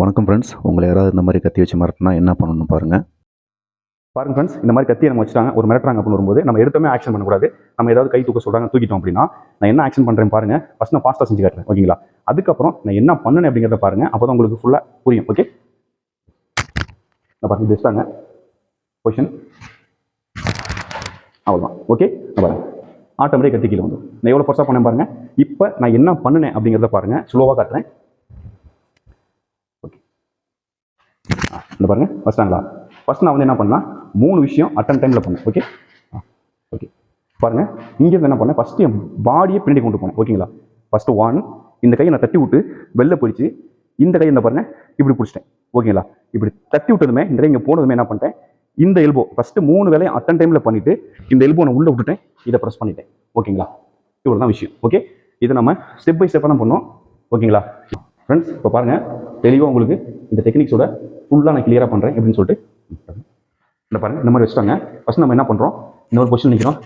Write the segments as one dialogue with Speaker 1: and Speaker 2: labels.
Speaker 1: வணக்கம் ஃப்ரெண்ட்ஸ் உங்களை யாராவது இந்த மாதிரி கத்தி வச்சு மிரட்டினா என்ன பண்ணணும்னு பாருங்கள்
Speaker 2: பாருங்க ஃப்ரெண்ட்ஸ் இந்த மாதிரி கத்தியை நம்ம வச்சுட்டாங்க ஒரு மிரட்டுறாங்க அப்படின்னு வரும்போது நம்ம எடுத்தோமே ஆக்ஷன் பண்ணக்கூடாது. நம்ம ஏதாவது கை தூக்க சொல்கிறாங்க தூக்கிட்டோம் அப்படின்னா நான் என்ன ஆக்ஷன் பண்ணுறேன் பாருங்க. ஃபஸ்ட் நான் ஃபாஸ்ட்டாக செஞ்சு காட்டுறேன் ஓகேங்களா அதுக்கப்புறம் நான் என்ன பண்ணணும் அப்படிங்கிறத பாருங்க. அப்போ தான் உங்களுக்கு ஃபுல்லாக புரியும் ஓகே நான் பாருங்க பெஸ்ட்டாங்க பொசிஷன் அவ்வளோதான் ஓகே நான் பாருங்க. ஆட்டோமேட்டிக் கத்தி கீழே வந்து நான் எவ்வளோ ஃபர்ஸ்ட்டாக பண்ணேன் பாருங்க. இப்போ நான் என்ன பண்ணினேன் அப்படிங்கிறத பாருங்க ஸ்லோவாக காட்டுறேன். இந்த பாருங்க ஃபஸ்ட்டாங்களா ஃபர்ஸ்ட் நான் வந்து என்ன பண்ணலாம் மூணு விஷயம் அட்டன் டைமில் பண்ணேன் ஓகே ஓகே பாருங்க இங்கேருந்து என்ன பண்ணேன் ஃபஸ்ட்டு என் பாடியை பின்னாடி கொண்டு போனேன் ஓகேங்களா ஃபஸ்ட்டு ஒன் இந்த கையை நான் தட்டி விட்டு வெளில பிடிச்சி இந்த கையை என்ன பாருங்க இப்படி பிடிச்சிட்டேன் ஓகேங்களா இப்படி தட்டி விட்டதுமே இந்த கை இங்கே போனதுமே என்ன பண்ணிட்டேன் இந்த எல்போ ஃபஸ்ட்டு மூணு வேலையும் அட்டன் டைமில் பண்ணிவிட்டு இந்த எல்போ நான் உள்ளே விட்டுட்டேன் இதை ப்ரெஸ் பண்ணிட்டேன் ஓகேங்களா இவ்வளோ தான் விஷயம் ஓகே இதை நம்ம ஸ்டெப் பை ஸ்டெப்பாக தான் பண்ணோம் ஓகேங்களா ஃப்ரெண்ட்ஸ் இப்போ பாருங்கள் தெளிவாக உங்களுக்கு இந்த டெக்னிக்ஸோட ஃபுல்லாக நான் கிளியராக பண்ணுறேன் எப்படின்னு சொல்லிட்டு இந்த பாருங்கள் இந்த மாதிரி வச்சுட்டாங்க. ஃபஸ்ட் நம்ம என்ன பண்ணுறோம் இன்னொரு பொசிஷன் நிற்கிறோம்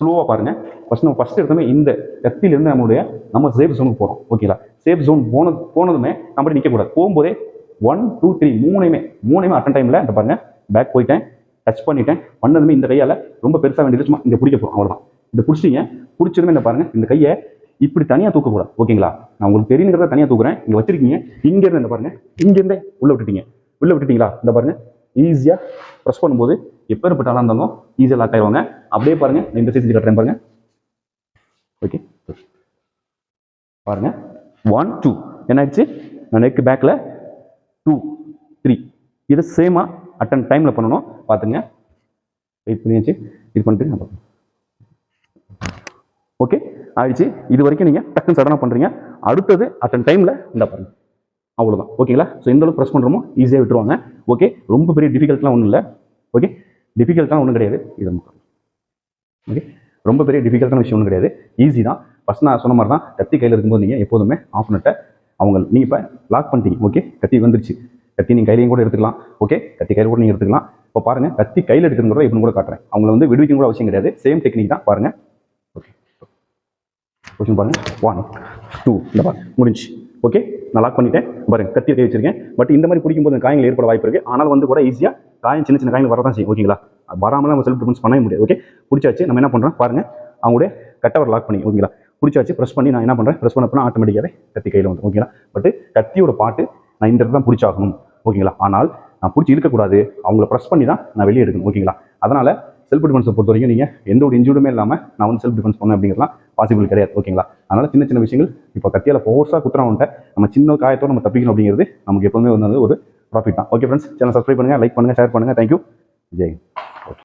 Speaker 2: ஸ்லோவாக பாருங்க. ஃபஸ்ட் நம்ம ஃபஸ்ட் எடுத்தமே இந்த கத்தியிலேருந்து நம்மளுடைய நம்ம சேஃப் ஜோனுக்கு போகிறோம் ஓகேங்களா சேஃப் ஜோன் போனது போனதுமே நம்ம நிற்கக்கூடாது போகும்போதே ஒன் டூ த்ரீ மூணையுமே மூணையுமே அட்டன் டைமில் இந்த பாருங்கள் பேக் போயிட்டேன் டச் பண்ணிட்டேன். பண்ணதுமே இந்த கையால் ரொம்ப பெருசாக வேண்டியது சும்மா இங்கே பிடிக்க போகிறோம் அவ்வளோதான் இந்த பிடிச்சிங்க பிடிச்சதுமே இந்த பாருங்க இந்த கையை இப்படி தனியாக தூக்கக்கூடாது. ஓகேங்களா நான் உங்களுக்கு தெரியுங்கிறத தனியாக தூக்குறேன். இங்கே வச்சிருக்கீங்க இங்கேருந்து இந்த பாருங்கள் இங்கேருந்தே உள்ளே விட்டுட்டீங்க. உள்ளே விட்டுட்டீங்களா? இந்த பாருங்க. ஈஸியாக ப்ரெஸ் பண்ணும்போது எப்பேற்பட்ட ஆளாக இருந்தாலும் ஈஸியாக லாக் ஆயிடுவாங்க அப்படியே பாருங்க. நான் இந்த சைஸ் கட்டுறேன் பாருங்க. ஓகே பாருங்க. ஒன் டூ என்ன ஆயிடுச்சு நான் நெக் பேக்கில் டூ த்ரீ இதை சேமாக அட்டன் டைமில் பண்ணணும். பார்த்துங்க. வெயிட் பண்ணியாச்சு இது பண்ணிட்டு நான் ஓகே ஆயிடுச்சு. இது வரைக்கும் நீங்கள் டக்குன்னு சடனாக பண்ணுறீங்க அடுத்தது அட்டன் டைமில் இந்த பாருங்க. அவ்வளோதான் ஓகேங்களா ஸோ எந்த அளவுக்கு ப்ரெஸ் பண்ணுறோமோ ஈஸியாக விட்டுருவாங்க. ஓகே ரொம்ப பெரிய டிஃபிகல்ட்லாம் ஒன்றும் இல்லை. ஓகே டிஃபிகல்ட்லாம் ஒன்றும் கிடையாது. இது ஓகே ரொம்ப பெரிய டிஃபிகல்ட்டான விஷயம் ஒன்றும் கிடையாது. ஈஸி தான். ஃபஸ்ட் நான் சொன்ன மாதிரி தான் கத்தி கையில் இருக்கும்போது நீங்கள் எப்போதுமே ஆஃப் நட்டை அவங்க நீங்கள் இப்போ லாக் பண்ணிட்டீங்க. ஓகே கத்தி வந்துருச்சு. கத்தி நீங்கள் கையிலையும் கூட எடுத்துக்கலாம். ஓகே கத்தி கையில் கூட நீங்கள் எடுத்துக்கலாம். இப்போ பாருங்கள் கத்தி கையில் எடுக்கிறத இப்படி கூட காட்டுறேன். அவங்கள வந்து விடுவிக்கும் கூட அவசியம் கிடையாது. சேம் டெக்னிக் தான். பாருங்கள் ஓகே கொஸ்டின் பாருங்கள் ஒன் டூ இந்த பாருங்க. முடிஞ்சு ஓகே நான் லாக் பண்ணிட்டேன். பாருங்க கத்தி கை வச்சிருக்கேன். பட் இந்த மாதிரி பிடிக்கும் போது காயங்கள் ஏற்பட வாய்ப்பு இருக்கு. ஆனால் வந்து கூட ஈஸியாக காயம் சின்ன சின்ன காயங்கள் வரதான் செய்யும் ஓகேங்களா வராமல் நம்ம செல்ஃப் டிஃபென்ஸ் பண்ணவே முடியாது ஓகே பிடிச்சாச்சு நம்ம என்ன பண்ணுறோம் பாருங்க அவங்களுடைய கட்டவர் லாக் பண்ணி ஓகேங்களா பிடிச்சாச்சு ப்ரெஸ் பண்ணி நான் என்ன பண்ணுறேன் ப்ரெஸ் பண்ண பண்ணால் ஆட்டோமேட்டிக்காகவே கத்தி கையில் வந்து ஓகேங்களா பட் கத்தியோட பாட்டு நான் இந்த இடத்துல தான் பிடிச்சாகணும் ஓகேங்களா ஆனால் நான் பிடிச்சி இருக்கக்கூடாது அவங்கள ப்ரெஸ் பண்ணி தான் நான் வெளியே எடுக்கணும் ஓகேங்களா அதனால் செல்ஃப் டிஃபென்ஸை பொறுத்த வரைக்கும் நீங்கள் எந்த ஒரு இன்ஜூர்டுமே இல்லாமல் நான் வந்து செல்ஃப் டிஃபென்ஸ் பண்ணேன் அப்படிங்கிறலாம் பாசிபிள் கிடையாது ஓகேங்களா அதனால் சின்ன சின்ன விஷயங்கள் இப்போ கத்தியால் ஃபோர்ஸாக குத்துறவன்ட்ட நம்ம சின்ன காயத்தோட நம்ம தப்பிக்கணும் அப்படிங்கிறது நமக்கு எப்போதுமே வந்து ஒரு ப்ராஃபிட் தான். ஓகே ஃப்ரெண்ட்ஸ் சேனல் சப்ஸ்கிரைப் பண்ணுங்கள் லைக் பண்ணுங்கள் ஷேர் பண்ணுங்கள் தேங்க்யூ ஜெய்